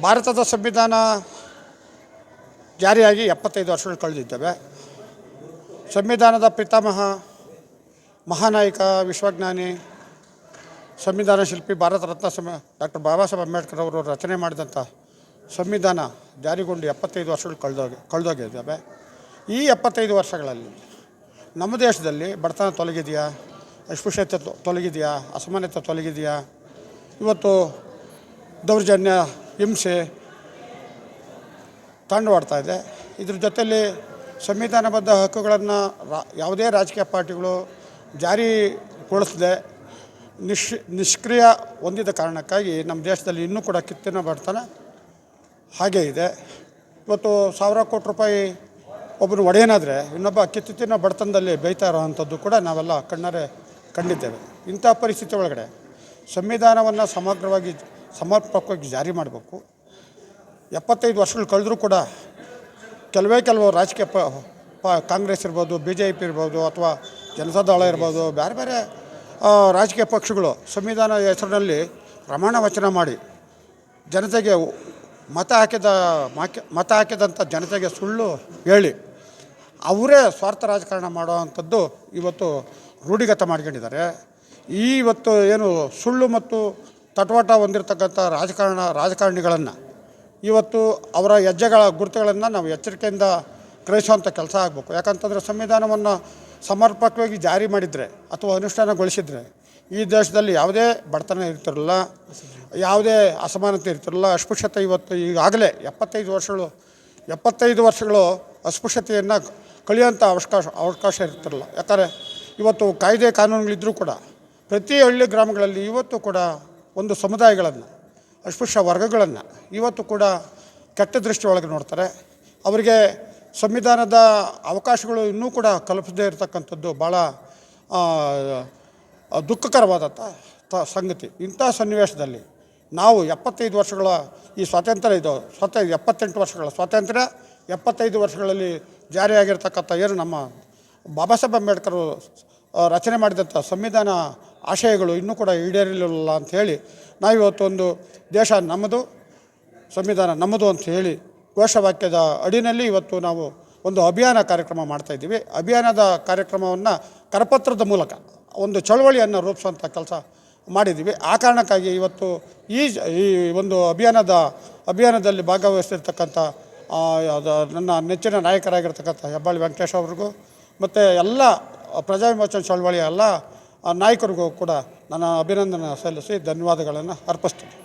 ಭಾರತದ ಸಂವಿಧಾನ ಜಾರಿಯಾಗಿ ಎಪ್ಪತ್ತೈದು ವರ್ಷಗಳು ಕಳೆದಿದ್ದೇವೆ. ಸಂವಿಧಾನದ ಪಿತಾಮಹ, ಮಹಾನಾಯಕ, ವಿಶ್ವಜ್ಞಾನಿ, ಸಂವಿಧಾನ ಶಿಲ್ಪಿ, ಭಾರತ ರತ್ನ ಸಮ, ಡಾಕ್ಟರ್ ಬಾಬಾ ಸಾಹೇಬ್ ಅಂಬೇಡ್ಕರ್ ಅವರು ರಚನೆ ಮಾಡಿದಂಥ ಸಂವಿಧಾನ ಜಾರಿಗೊಂಡು ಎಪ್ಪತ್ತೈದು ವರ್ಷಗಳು ಕಳೆದೋಗಿ, ಕಳೆದೋಗಿದ್ದಾವೆ. ಈ ಎಪ್ಪತ್ತೈದು ವರ್ಷಗಳಲ್ಲಿ ನಮ್ಮ ದೇಶದಲ್ಲಿ ಬಡತನ ತೊಲಗಿದೆಯಾ? ಅಸ್ಪೃಶ್ಯತೆ ತೊಲಗಿದೆಯಾ? ಅಸಮಾನತೆ ತೊಲಗಿದೆಯಾ? ಇವತ್ತು ದೌರ್ಜನ್ಯ ಹಿಂಸೆ ತಾಂಡವಾಡ್ತಾ ಇದೆ. ಇದ್ರ ಜೊತೆಯಲ್ಲಿ ಸಂವಿಧಾನಬದ್ಧ ಹಕ್ಕುಗಳನ್ನು ರಾ, ಯಾವುದೇ ರಾಜಕೀಯ ಪಾರ್ಟಿಗಳು ಜಾರಿಗೊಳಿಸದೆ ನಿಶ್, ನಿಷ್ಕ್ರಿಯ ಹೊಂದಿದ ಕಾರಣಕ್ಕಾಗಿ ನಮ್ಮ ದೇಶದಲ್ಲಿ ಇನ್ನೂ ಕೂಡ ಕಿತ್ತಿನ ಬಡತನ ಹಾಗೇ ಇದೆ. ಇವತ್ತು ಸಾವಿರ ಕೋಟಿ ರೂಪಾಯಿ ಒಬ್ಬರು ಒಡೆಯನಾದರೆ ಇನ್ನೊಬ್ಬ ಕಿತ್ತಿನ ಬಡತನದಲ್ಲಿ ಬೇಯ್ತಾ ಇರೋವಂಥದ್ದು ಕೂಡ ನಾವೆಲ್ಲ ಕಣ್ಣಾರೆ ಕಂಡಿದ್ದೇವೆ. ಇಂಥ ಪರಿಸ್ಥಿತಿ ಒಳಗಡೆ ಸಂವಿಧಾನವನ್ನು ಸಮಗ್ರವಾಗಿ ಸಮರ್ಪಕವಾಗಿ ಜಾರಿ ಮಾಡಬೇಕು. ಎಪ್ಪತ್ತೈದು ವರ್ಷಗಳು ಕಳೆದರೂ ಕೂಡ ಕೆಲವೇ ಕೆಲವು ರಾಜಕೀಯ ಪ ಪ, ಕಾಂಗ್ರೆಸ್ ಇರ್ಬೋದು ಬಿ ಜೆ ಪಿ ಇರ್ಬೋದು ಅಥವಾ ಜನತಾದಳ ಇರ್ಬೋದು ಬೇರೆ ಬೇರೆ ರಾಜಕೀಯ ಪಕ್ಷಗಳು ಸಂವಿಧಾನ ಹೆಸರಿನಲ್ಲಿ ಪ್ರಮಾಣ ವಚನ ಮಾಡಿ ಜನತೆಗೆ ಮತ ಹಾಕಿದ ಮತ ಹಾಕಿದಂಥ ಜನತೆಗೆ ಸುಳ್ಳು ಹೇಳಿ ಅವರೇ ಸ್ವಾರ್ಥ ರಾಜಕಾರಣ ಮಾಡುವಂಥದ್ದು ಇವತ್ತು ರೂಢಿಗತ ಮಾಡ್ಕೊಂಡಿದ್ದಾರೆ. ಈ ಇವತ್ತು ಏನು ಸುಳ್ಳು ಮತ್ತು ತಟವಾಟ ಹೊಂದಿರತಕ್ಕಂಥ ರಾಜಕಾರಣ, ರಾಜಕಾರಣಿಗಳನ್ನು ಇವತ್ತು ಅವರ ಹೆಜ್ಜೆಗಳ ಗುರುತುಗಳನ್ನು ನಾವು ಎಚ್ಚರಿಕೆಯಿಂದ ಗ್ರಹಿಸುವಂಥ ಕೆಲಸ ಆಗಬೇಕು. ಯಾಕಂತಂದರೆ ಸಂವಿಧಾನವನ್ನು ಸಮರ್ಪಕವಾಗಿ ಜಾರಿ ಮಾಡಿದರೆ ಅಥವಾ ಅನುಷ್ಠಾನಗೊಳಿಸಿದರೆ ಈ ದೇಶದಲ್ಲಿ ಯಾವುದೇ ಬಡತನ ಇರ್ತಿರಲಿಲ್ಲ ಯಾವುದೇ ಅಸಮಾನತೆ ಇರ್ತಿರಲಿಲ್ಲ ಅಸ್ಪೃಶ್ಯತೆ ಇವತ್ತು ಈಗಾಗಲೇ ಎಪ್ಪತ್ತೈದು ವರ್ಷಗಳು ಎಪ್ಪತ್ತೈದು ವರ್ಷಗಳು ಅಸ್ಪೃಶ್ಯತೆಯನ್ನು ಕಳೆಯುವಂಥ ಅವಕಾಶ ಅವಕಾಶ ಇರ್ತಿರಲಿಲ್ಲ ಯಾಕಂದರೆ ಇವತ್ತು ಕಾಯ್ದೆ ಕಾನೂನುಗಳಿದ್ದರೂ ಕೂಡ ಪ್ರತಿ ಹಳ್ಳಿ ಗ್ರಾಮಗಳಲ್ಲಿ ಇವತ್ತು ಕೂಡ ಒಂದು ಸಮುದಾಯಗಳನ್ನು, ಅಸ್ಪೃಶ್ಯ ವರ್ಗಗಳನ್ನು ಇವತ್ತು ಕೂಡ ಕೆಟ್ಟ ದೃಷ್ಟಿ ಒಳಗೆ ನೋಡ್ತಾರೆ. ಅವರಿಗೆ ಸಂವಿಧಾನದ ಅವಕಾಶಗಳು ಇನ್ನೂ ಕೂಡ ಕಲ್ಪಿಸದೇ ಇರತಕ್ಕಂಥದ್ದು ಭಾಳ ದುಃಖಕರವಾದಂಥ ತ, ಸಂಗತಿ. ಇಂಥ ಸನ್ನಿವೇಶದಲ್ಲಿ ನಾವು ಎಪ್ಪತ್ತೈದು ವರ್ಷಗಳ ಈ ಸ್ವಾತಂತ್ರ್ಯ ಇದು, ಸ್ವತ, ಎಪ್ಪತ್ತೆಂಟು ವರ್ಷಗಳ ಸ್ವಾತಂತ್ರ್ಯ, ಎಪ್ಪತ್ತೈದು ವರ್ಷಗಳಲ್ಲಿ ಜಾರಿಯಾಗಿರ್ತಕ್ಕಂಥ ಏನು ನಮ್ಮ ಬಾಬಾ ಸಾಹೇಬ್ ಅಂಬೇಡ್ಕರ್ ರಚನೆ ಮಾಡಿದಂಥ ಸಂವಿಧಾನ ಆಶಯಗಳು ಇನ್ನೂ ಕೂಡ ಈಡೇರಲಿಲ್ಲ ಅಂತ ಹೇಳಿ ನಾವಿವತ್ತು ಒಂದು ದೇಶ ನಮ್ಮದು, ಸಂವಿಧಾನ ನಮ್ಮದು ಅಂತ ಹೇಳಿ ಘೋಷವಾಕ್ಯದ ಅಡಿನಲ್ಲಿ ಇವತ್ತು ನಾವು ಒಂದು ಅಭಿಯಾನ ಕಾರ್ಯಕ್ರಮ ಮಾಡ್ತಾ ಇದ್ದೀವಿ. ಅಭಿಯಾನದ ಕಾರ್ಯಕ್ರಮವನ್ನು ಕರಪತ್ರದ ಮೂಲಕ ಒಂದು ಚಳವಳಿಯನ್ನು ರೂಪಿಸುವಂಥ ಕೆಲಸ ಮಾಡಿದ್ದೀವಿ. ಆ ಕಾರಣಕ್ಕಾಗಿ ಇವತ್ತು ಈ ಒಂದು ಅಭಿಯಾನದ, ಅಭಿಯಾನದಲ್ಲಿ ಭಾಗವಹಿಸಿರ್ತಕ್ಕಂಥ ನನ್ನ ನೆಚ್ಚಿನ ನಾಯಕರಾಗಿರ್ತಕ್ಕಂಥ ಹೆಬ್ಬಾಳಿ ವೆಂಕಟೇಶ್ ಅವ್ರಿಗೂ, ಮತ್ತು ಎಲ್ಲ ಪ್ರಜಾವಿಮೋಚನ ಚಳವಳಿಯ ಎಲ್ಲ ಆ, ನಾಯಕರಿಗೂ ಕೂಡ ನನ್ನ ಅಭಿನಂದನೆ ಸಲ್ಲಿಸಿ ಧನ್ಯವಾದಗಳನ್ನು ಅರ್ಪಿಸ್ತೀನಿ.